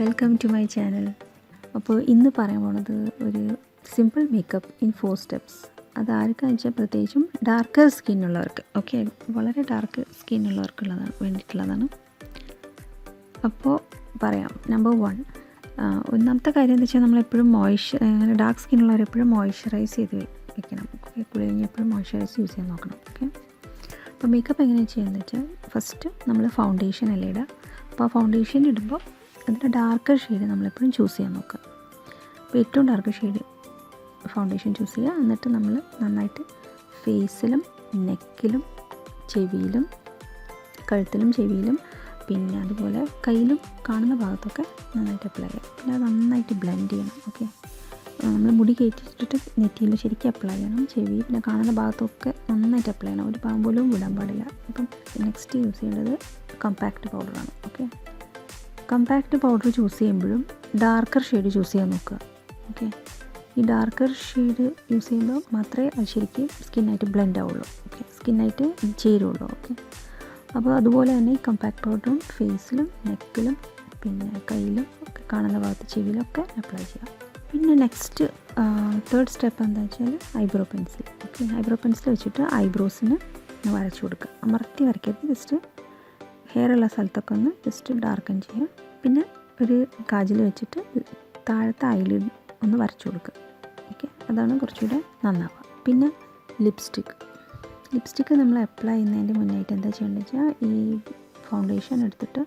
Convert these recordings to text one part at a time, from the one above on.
Welcome to my channel അപ്പോൾ ഇന്ന് പറയാൻ പോണത് ഒരു simple makeup in four steps അത് ആർക്കാന്ന് വെച്ചാൽ പ്രത്യേകിച്ചും ഡാർക്കർ സ്കിന്നുള്ളവർക്ക് ഓക്കെ വളരെ ഡാർക്ക് സ്കിന്നുള്ളവർക്കുള്ളതാണ് വേണ്ടിയിട്ടുള്ളതാണ്. അപ്പോൾ പറയാം. നമ്പർ വൺ ഒന്നാമത്തെ കാര്യം എന്താ വെച്ചാൽ നമ്മളെപ്പോഴും മോയ്സ്ചർ അങ്ങനെ ഡാർക്ക് സ്കിന്നുള്ളവർ എപ്പോഴും മോയ്സ്ചറൈസ് ചെയ്ത് വെക്കണം. ഓക്കെ കഴിഞ്ഞ് എപ്പോഴും മോയ്സ്ചറൈസ് യൂസ് ചെയ്യാൻ നോക്കണം. ഓക്കെ അപ്പോൾ മേക്കപ്പ് എങ്ങനെയാണ് ചെയ്യുന്നത് വെച്ചാൽ ഫസ്റ്റ് നമ്മൾ ഫൗണ്ടേഷൻ അല്ലേ ഇടുക അപ്പോൾ ആ ഫൗണ്ടേഷൻ ഇടുമ്പോൾ അതിന്റെ ഡാർക്കർ ഷെയ്ഡ് നമ്മളെപ്പോഴും ചൂസ് ചെയ്യാൻ നോക്കുക. അപ്പോൾ ഏറ്റവും ഡാർക്ക് ഷെയ്ഡ് ഫൗണ്ടേഷൻ ചൂസ് ചെയ്യുക. എന്നിട്ട് നമ്മൾ നന്നായിട്ട് ഫേസിലും നെക്കിലും ചെവിയിലും കഴുത്തിലും ചെവിയിലും പിന്നെ അതുപോലെ കയ്യിലും കാണുന്ന ഭാഗത്തൊക്കെ നന്നായിട്ട് അപ്ലൈ ചെയ്യുക. പിന്നെ അത് നന്നായിട്ട് ബ്ലെൻഡ് ചെയ്യണം. ഓക്കെ നമ്മൾ മുടി കയറ്റിച്ചിട്ട് നെറ്റിയിൽ ശരിക്കും അപ്ലൈ ചെയ്യണം. ചെവി പിന്നെ കാണുന്ന ഭാഗത്തൊക്കെ നന്നായിട്ട് അപ്ലൈ ചെയ്യണം. ഒരു പാമ്പോലും വിടാൻ പാടില്ല. അപ്പം നെക്സ്റ്റ് യൂസ് ചെയ്യേണ്ടത് കമ്പാക്റ്റ് പൗഡറാണ് ഓക്കെ കമ്പാക്റ്റ് പൗഡർ ചൂസ് ചെയ്യുമ്പോഴും ഡാർക്കർ ഷെയ്ഡ് ചൂസ് ചെയ്യാൻ നോക്കുക. ഓക്കെ ഈ ഡാർക്കർ ഷെയ്ഡ് യൂസ് ചെയ്യുമ്പോൾ മാത്രമേ അത് ശരിക്കും സ്കിന്നായിട്ട് ബ്ലെൻഡ് ആവുള്ളൂ. ഓക്കെ സ്കിന്നായിട്ട് ചേരുള്ളൂ. ഓക്കെ അപ്പോൾ അതുപോലെ തന്നെ ഈ കമ്പാക്ട് പൗഡറും ഫേസിലും നെക്കിലും പിന്നെ കയ്യിലും ഒക്കെ കാണുന്ന ഭാഗത്ത് ചെവിയിലൊക്കെ അപ്ലൈ ചെയ്യാം. പിന്നെ നെക്സ്റ്റ് തേർഡ് സ്റ്റെപ്പ് എന്താ വെച്ചാൽ eyebrow pencil okay eyebrow pencil വെച്ചിട്ട് ഐബ്രോസിന് വരച്ചു കൊടുക്കുക. അമർത്തി വരയ്ക്കരുത്. ജസ്റ്റ് ഹെയർ ഉള്ള സ്ഥലത്തൊക്കെ ഒന്ന് ജസ്റ്റ് ഡാർക്കൻ ചെയ്യുക പിന്നെ ഒരു കാജിൽ വെച്ചിട്ട് താഴത്തെ ഐലിഡ് ഒന്ന് വരച്ചു കൊടുക്കുക. ഓക്കെ അതാണ് കുറച്ചുകൂടെ നന്നാവുക. പിന്നെ ലിപ്സ്റ്റിക്ക് ലിപ്സ്റ്റിക്ക് നമ്മൾ അപ്ലൈ ചെയ്യുന്നതിന്റെ മുന്നായിട്ട് എന്താ ചെയ്യേണ്ടത് വെച്ചാൽ ഈ ഫൗണ്ടേഷൻ എടുത്തിട്ട്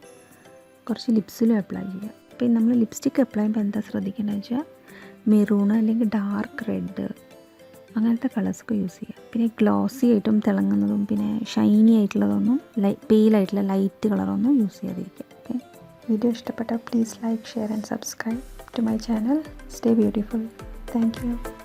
കുറച്ച് ലിപ്സിലും അപ്ലൈ ചെയ്യുക. അപ്പോൾ നമ്മൾ ലിപ്സ്റ്റിക്ക് അപ്ലൈ ചെയ്യുമ്പോൾ എന്താ ശ്രദ്ധിക്കേണ്ടത് വെച്ചാൽ മെറൂൺ അല്ലെങ്കിൽ ഡാർക്ക് റെഡ് അങ്ങനത്തെ കളേഴ്സൊക്കെ യൂസ് ചെയ്യുക പിന്നെ ഗ്ലോസി ആയിട്ടും തിളങ്ങുന്നതും പിന്നെ ഷൈനി ആയിട്ടുള്ളതൊന്നും ലൈ പെയിലായിട്ടുള്ള ലൈറ്റ് കളറൊന്നും യൂസ് ചെയ്യാതിരിക്കുക ഓക്കെ വീഡിയോ ഇഷ്ടപ്പെട്ടാൽ please like share and subscribe to my channel stay beautiful thank you